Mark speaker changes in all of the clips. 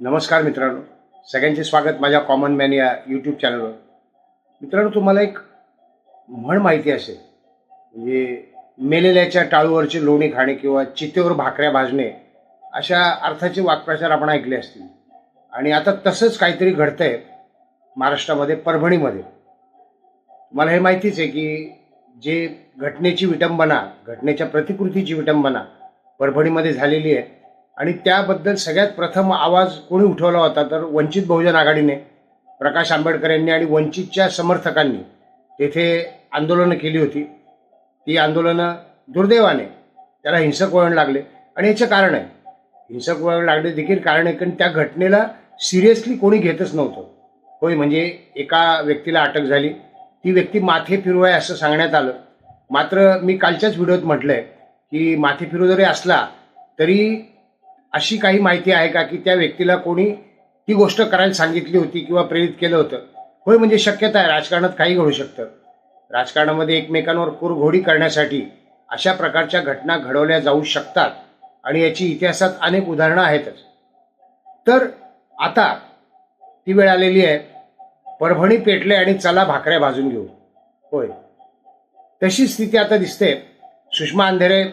Speaker 1: नमस्कार मित्रांनो. सगळ्यांचे स्वागत माझ्या कॉमन मॅन या यूट्यूब चॅनलवर मित्रांनो तुम्हाला एक म्हण माहिती असेल. म्हणजे मेलेल्याच्या टाळूवरची लोणी खाणे किंवा चितेवर भाकऱ्या भाजणे अशा अर्थाचे वाक्प्रचार आपण ऐकले असतील. आणि आता तसंच काहीतरी घडतंय महाराष्ट्रामध्ये परभणीमध्ये. मला हे माहितीच आहे की जे घटनेची विटंबना घटनेच्या प्रतिकृतीची विटंबना परभणीमध्ये झालेली आहे आणि त्याबद्दल सगळ्यात प्रथम आवाज कोणी उठवला होता तर वंचित बहुजन आघाडीने प्रकाश आंबेडकर यांनी आणि वंचितच्या समर्थकांनी तेथे आंदोलनं केली होती. ती आंदोलनं दुर्दैवाने त्याला हिंसक वळण लागले. आणि याचं कारण आहे हिंसक वळण लागले देखील कारण आहे कारण त्या घटनेला सिरियसली कोणी घेतच नव्हतं. होय म्हणजे एका व्यक्तीला अटक झाली. ती व्यक्ती माथे फिरवाय असं सांगण्यात आलं. मात्र मी कालच्याच व्हिडिओत म्हटलं आहे की माथे फिरू जरी असला तरी अशी काही माहिती आहे का की त्या व्यक्तीला कोणी ती गोष्ट करायला सांगितली होती किंवा प्रेरित केलं होतं? होय म्हणजे शक्यता आहे. राजकारणात काही घडू शकतं. राजकारणामध्ये एकमेकांवर कुरघोडी करण्यासाठी अशा प्रकारच्या घटना घडवल्या जाऊ शकतात आणि याची इतिहासात अनेक उदाहरणं आहेतच. तर आता ती वेळ आलेली आहे. परभणी पेटले आणि चला भाकऱ्या भाजून घेऊ. होय. तशी स्थिती आता दिसते. सुषमा अंधेरे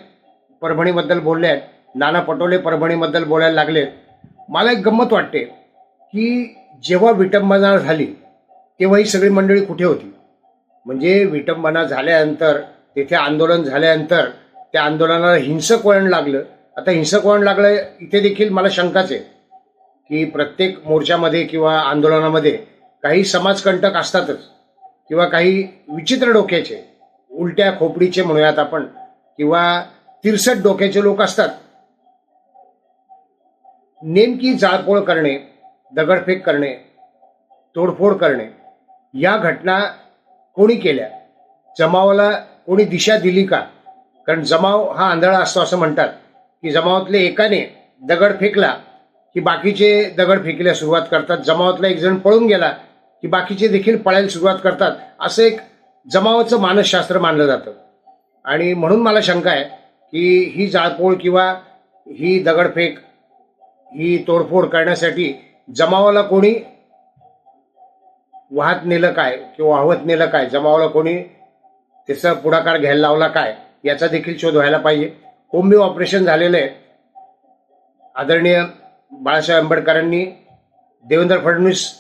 Speaker 1: परभणीबद्दल बोलले आहेत. नाना पटोले परभणीबद्दल बोलायला लागले. मला एक गंमत वाटते की जेव्हा विटंबना झाली तेव्हा ही सगळी मंडळी कुठे होती? म्हणजे विटंबना झाल्यानंतर तिथे आंदोलन झाल्यानंतर त्या आंदोलनाला हिंसक वळण लागलं. आता हिंसक वळण लागलं इथे देखील मला शंकाच आहे की प्रत्येक मोर्चामध्ये किंवा आंदोलनामध्ये काही समाजकंटक असतातच किंवा काही विचित्र डोक्याचे उलट्या खोपडीचे म्हणूयात आपण किंवा तिरसट डोक्याचे लोक असतात नेमकी जाळपोळ करणे दगडफेक करणे तोडफोड करणे या घटना कोणी केल्या? जमावाला कोणी दिशा दिली का? कारण जमाव हा आंधळा असतो असं म्हणतात की जमावातले एकाने दगड फेकला की बाकीचे दगड फेकल्या सुरुवात करतात. जमावातला एक जण पळून गेला की बाकीचे देखील पळायला सुरुवात करतात. असं एक जमावाचं मानसशास्त्र मानलं जातं. आणि म्हणून मला शंका आहे की ही जाळपोळ किंवा ही दगडफेक ही तोडफोड करण्यासाठी जमावाला कोणी वाहत नेलं काय किंवा वाहवत नेलं काय? जमावाला कोणी त्याचा पुढाकार घ्यायला लावला काय? याचा देखील शोध व्हायला पाहिजे. कोंबी ऑपरेशन झालेलं आहे. आदरणीय बाळासाहेब आंबेडकरांनी देवेंद्र फडणवीस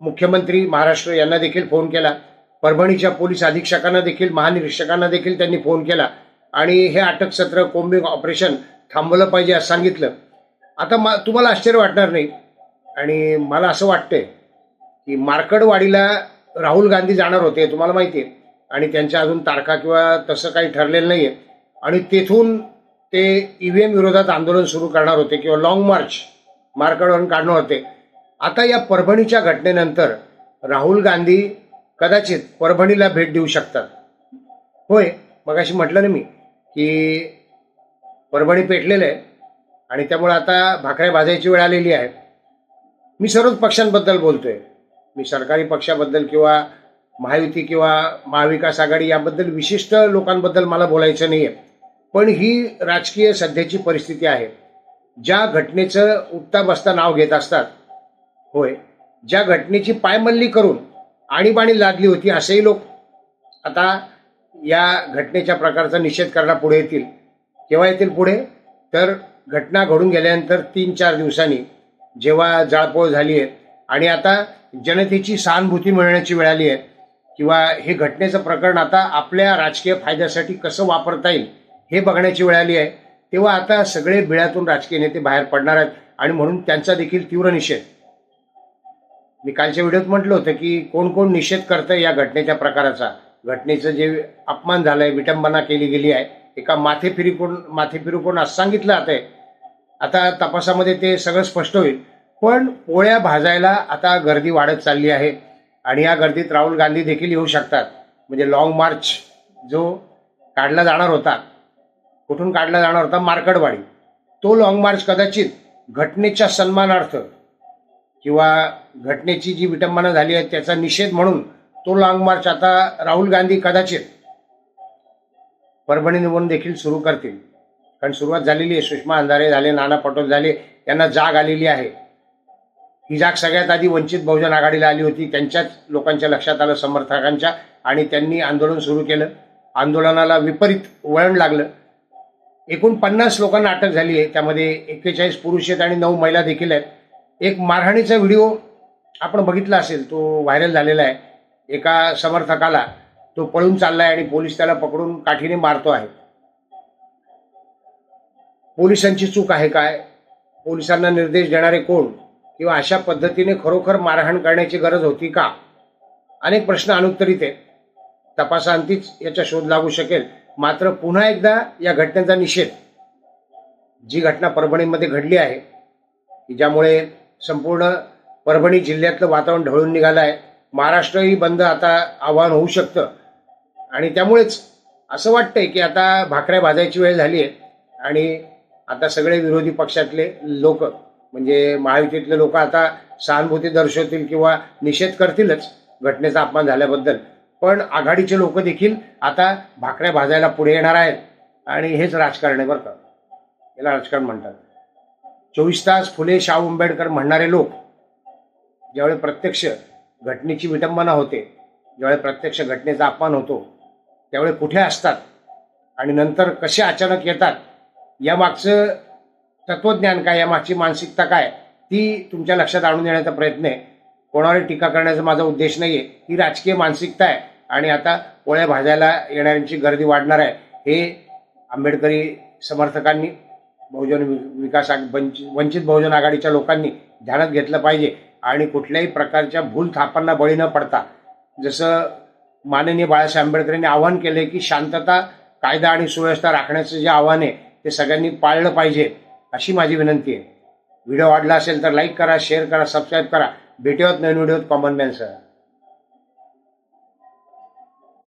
Speaker 1: मुख्यमंत्री महाराष्ट्र यांना देखील फोन केला. परभणीच्या पोलीस अधीक्षकांना देखील महानिरीक्षकांना देखील त्यांनी फोन केला. आणि हे अटक सत्र कोंबिंग ऑपरेशन थांबवलं पाहिजे असं सांगितलं. आता मा तुम्हाला आश्चर्य वाटणार नाही. आणि मला असं वाटतंय की मार्कडवाडीला राहुल गांधी जाणार होते तुम्हाला माहिती आहे. आणि त्यांच्या अजून तारखा किंवा तसं काही ठरलेलं नाही आहे आणि तेथून ते ई व्ही एम विरोधात आंदोलन सुरू करणार होते किंवा लाँग मार्च मार्कडवरून काढणार होते. आता या परभणीच्या घटनेनंतर राहुल गांधी कदाचित परभणीला भेट देऊ शकतात. होय मग अशी म्हटलं ना मी की परभणी पेटलेलं आहे. आणि त्यामुळे आता भाकऱ्या भाजायची वेळ आलेली आहे. मी सर्वच पक्षांबद्दल बोलतोय. मी सरकारी पक्षाबद्दल किंवा महायुती किंवा महाविकास आघाडी याबद्दल विशिष्ट लोकांबद्दल मला बोलायचं नाही आहे पण ही राजकीय सध्याची परिस्थिती आहे. ज्या घटनेचं उठता बसता नाव घेत असतात होय ज्या घटनेची पायमल्ली करून आणीबाणी लादली होती असेही लोक आता या घटनेच्या प्रकारचा निषेध करायला पुढे येतील. केव्हा येतील पुढे? तर घटना घडून गेल्यानंतर तीन चार दिवसांनी जेव्हा जाळपोळ झाली आहे आणि आता जनतेची सहानुभूती मिळण्याची वेळ आली आहे किंवा हे घटनेचं प्रकरण आता आपल्या राजकीय फायद्यासाठी कसं वापरता येईल हे बघण्याची वेळ आली आहे. तेव्हा आता सगळे बिळातून राजकीय नेते बाहेर पडणार आहेत आणि म्हणून त्यांचा देखील तीव्र निषेध. मी कालच्या व्हिडिओत म्हटलं होतं की कोण कोण निषेध करतं या घटनेच्या प्रकाराचा. घटनेचं जे अपमान झालंय विटंबना केली गेली आहे एका माथे फिरी कोण कोण असं सांगितलं आता आता तपासामध्ये ते सगळं स्पष्ट होईल. पण पोळ्या भाजायला आता गर्दी वाढत चालली आहे. आणि या गर्दीत राहुल गांधी देखील येऊ शकतात. म्हणजे लॉंग मार्च जो काढला जाणार होता कुठून काढला जाणार होता? मार्कडवाडी. तो लॉंग मार्च कदाचित घटनेच्या सन्मानार्थ किंवा घटनेची जी विटंबना झाली आहे त्याचा निषेध म्हणून तो लॉंग मार्च आता राहुल गांधी कदाचित परभणी निवडून देखील सुरू करतील. कारण सुरुवात झालेली आहे. सुषमा अंधारे झाले नाना पटोल झाले यांना जाग आलेली आहे. ही जाग सगळ्यात आधी वंचित बहुजन आघाडीला आली होती. त्यांच्याच लोकांच्या लक्षात आलं समर्थकांच्या आणि त्यांनी आंदोलन सुरू केलं. आंदोलनाला विपरीत वळण लागलं. एकूण पन्नास लोकांना अटक झाली आहे. त्यामध्ये एक्केचाळीस पुरुष आहेत आणि नऊ महिला देखील आहेत. एक मारहाणीचा व्हिडिओ आपण बघितला असेल तो व्हायरल झालेला आहे. एका समर्थकाला तो पळून चालला आहे आणि पोलीस त्याला पकडून काठीने मारतो आहे. पोलिसांची चूक आहे काय? पोलिसांना निर्देश देणारे कोण? किंवा अशा पद्धतीने खरोखर मारहाण करण्याची गरज होती का? अनेक प्रश्न अनुत्तरित आहेत. तपासांतीच याचा शोध लागू शकेल. मात्र पुन्हा एकदा या घटनेचा निषेध. जी घटना परभणीमध्ये घडली आहे की ज्यामुळे संपूर्ण परभणी जिल्ह्यातलं वातावरण ढळून निघालं आहे. महाराष्ट्रही बंद आता आव्हान होऊ शकतं. आणि त्यामुळेच असं वाटतंय की आता भाकऱ्या भाजायची वेळ झाली आहे. आणि आता सगळे विरोधी पक्षातले लोक म्हणजे महायुतीतले लोक आता सहानुभूती दर्शवतील किंवा निषेध करतीलच घटनेचा अपमान झाल्याबद्दल. पण आघाडीचे लोक देखील आता भाकऱ्या भाजायला पुढे येणार आहेत. आणि हेच राजकारण आहे बरं का. याला राजकारण म्हणतात. चोवीस तास फुले शाहू आंबेडकर म्हणणारे लोक ज्यावेळी प्रत्यक्ष घटनेची विटंबना होते ज्यावेळी प्रत्यक्ष घटनेचा अपमान होतो त्यावेळी कुठे असतात आणि नंतर कसे अचानक येतात या मागचं तत्वज्ञान काय या मागची मानसिकता काय ती तुमच्या लक्षात आणून देण्याचा प्रयत्न आहे. कोणावर टीका करण्याचा माझा उद्देश नाही आहे ही राजकीय मानसिकता आहे आणि आता पोळ्या भाजायला येणाऱ्यांची गर्दी वाढणार आहे. हे आंबेडकरी समर्थकांनी बहुजन वि- विकास वंचित वंचित बहुजन आघाडीच्या लोकांनी ध्यानात घेतलं पाहिजे आणि कुठल्याही प्रकारच्या भूल थापांना बळी न पडता जसं माननीय बाळासाहेब आंबेडकरांनी आवाहन केले की शांतता कायदा आणि सुव्यवस्था राखण्याचं जे आव्हान आहे ते सगळ्यांनी पाळलं पाहिजे अशी माझी विनंती आहे. व्हिडिओ आवडला असेल तर लाईक करा शेअर करा सबस्क्राईब करा. भेटूयात नवीन व्हिडिओत. कॉमन मॅनसह